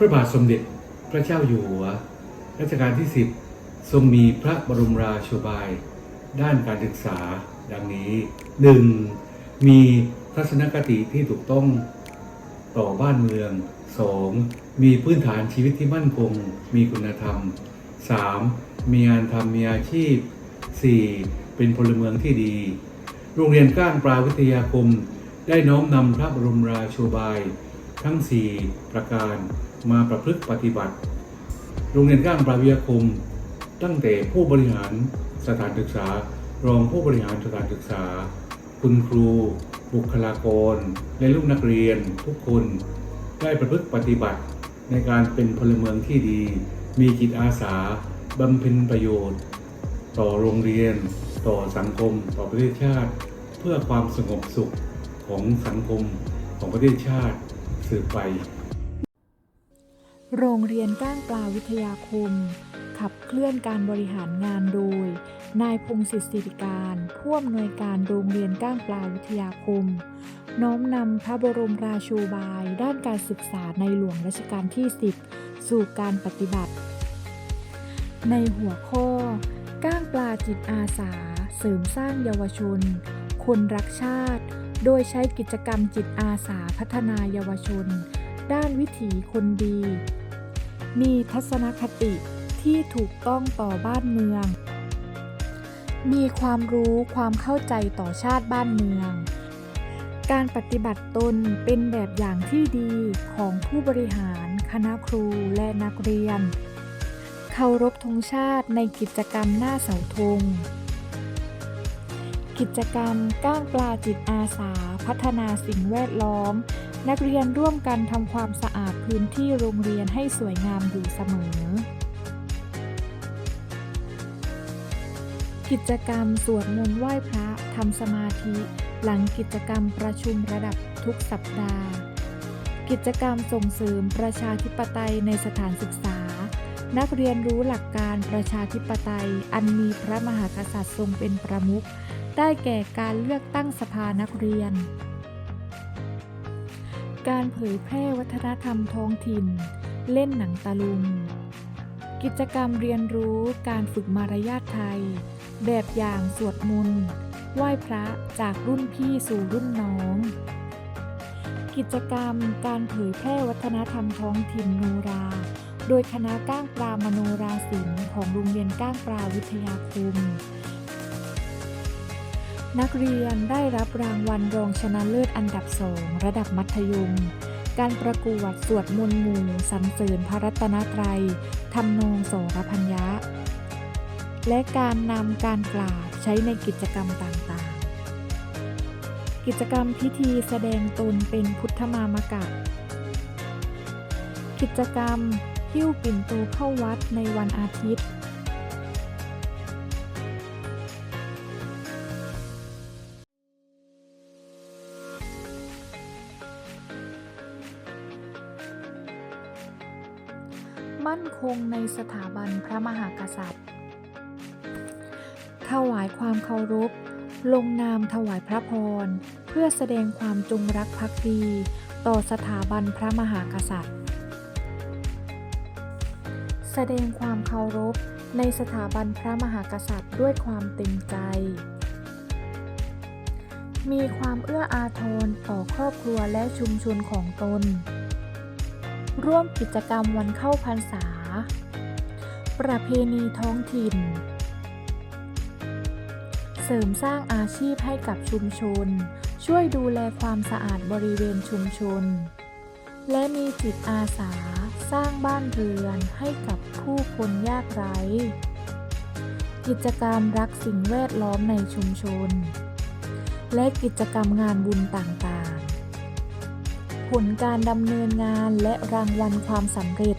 พระบาทสมเด็จพระเจ้าอยู่หัว รัชกาลที่ 10 ทรงมีพระบรมราโชบาย ด้านการศึกษาดังนี้ 1. มีทัศนคติที่ถูกต้องต่อบ้านเมือง 2. มีพื้นฐานชีวิตที่มั่นคง มีคุณธรรม 3. มีงานทำมีอาชีพ 4. เป็นพลเมืองที่ดี โรงเรียนก้างปลาวิทยาคม ได้น้อมนำพระบรมราโชบาย ทั้ง 4 ประการ มาประพฤติปฏิบัติ โรงเรียนก้างปลาวิยาคม ตั้งแต่ผู้บริหารสถานศึกษา รองผู้บริหารสถานศึกษา คุณครู บุคลากร และลูกนักเรียนทุกคนได้ประพฤติปฏิบัติในการเป็นพลเมืองที่ดี มีจิตอาสา บำเพ็ญประโยชน์ ต่อโรงเรียน ต่อสังคม ต่อประเทศชาติ เพื่อความสงบสุขของสังคมของประเทศชาติสืบไป โรงเรียนก้างปลาวิทยาคม ขับเคลื่อนการบริหารงานโดย นายพงศิษฐ์สิริการผู้อำนวยการโรงเรียนก้างปลาวิทยาคม น้อมนำพระบรมราชูบาย ด้านการศึกษาในหลวงรัชกาลที่ 10 สู่การปฏิบัติ ในหัวข้อ ก้างปลาจิตอาสา เสริมสร้างเยาวชน คนรักชาติ โดยใช้กิจกรรมจิตอาสาพัฒนาเยาวชน ด้านวิถีคนดี มีทัศนคติที่ถูกต้องต่อบ้านเมือง มีความรู้ความเข้าใจต่อชาติบ้านเมือง การปฏิบัติตนเป็นแบบอย่างที่ดีของผู้บริหาร คณะครูและนักเรียน เคารพธงชาติในกิจกรรมหน้าเสาธง กิจกรรมก้างปลาจิตอาสา พัฒนาสิ่งแวดล้อม นักเรียนร่วมกันทำความสะอาดพื้นที่โรงเรียนให้สวยงามอยู่เสมอ กิจกรรมสวดมนต์ไหว้พระทำสมาธิ หลังกิจกรรมประชุมระดับทุกสัปดาห์ กิจกรรมส่งเสริมประชาธิปไตยในสถานศึกษา นักเรียนรู้หลักการประชาธิปไตย อันมีพระมหากษัตริย์ทรงเป็นประมุขได้แก่การเลือกตั้งสภานักเรียน การเผยแพร่วัฒนธรรมท้องถิ่น เล่นหนังตะลุง กิจกรรมเรียนรู้การฝึกมารยาทไทย แบบอย่างสวดมนต์ไหว้พระจากรุ่นพี่สู่รุ่นน้อง กิจกรรมการเผยแพร่วัฒนธรรมท้องถิ่นโนรา โดยคณะก้างปลามโนราศิลป์ของโรงเรียนก้างปลาวิทยาคม นักเรียนได้รับรางวัลรองชนะเลิศอันดับสองระดับมัธยม การประกวดสวดมนต์หมู่สรรเสริญพระรัตนตรัยทำนองโสรพัญญะ และการนำการกล่าวใช้ในกิจกรรมต่างๆ กิจกรรมพิธีแสดงตนเป็นพุทธมามกะ กิจกรรมหิ้วปิ่นโตเข้าวัดในวันอาทิตย์ มั่นคงในสถาบันพระมหากษัตริย์ ถวายความเคารพ ลงนามถวายพระพร เพื่อแสดงความจงรักภักดี ต่อสถาบันพระมหากษัตริย์ แสดงความเคารพในสถาบันพระมหากษัตริย์ด้วยความเต็มใจ มีความเอื้ออาทรต่อครอบครัวและชุมชนของตน ร่วมกิจกรรมวันเข้าพรรษา ประเพณีท้องถิ่น เสริมสร้างอาชีพให้กับชุมชน ช่วยดูแลความสะอาดบริเวณชุมชน และมีจิตอาสาสร้างบ้านเรือนให้กับผู้คนยากไร้ กิจกรรมรักสิ่งแวดล้อมในชุมชน และกิจกรรมงานบุญต่างๆ ผลการดำเนินงานและรางวัลความสำเร็จ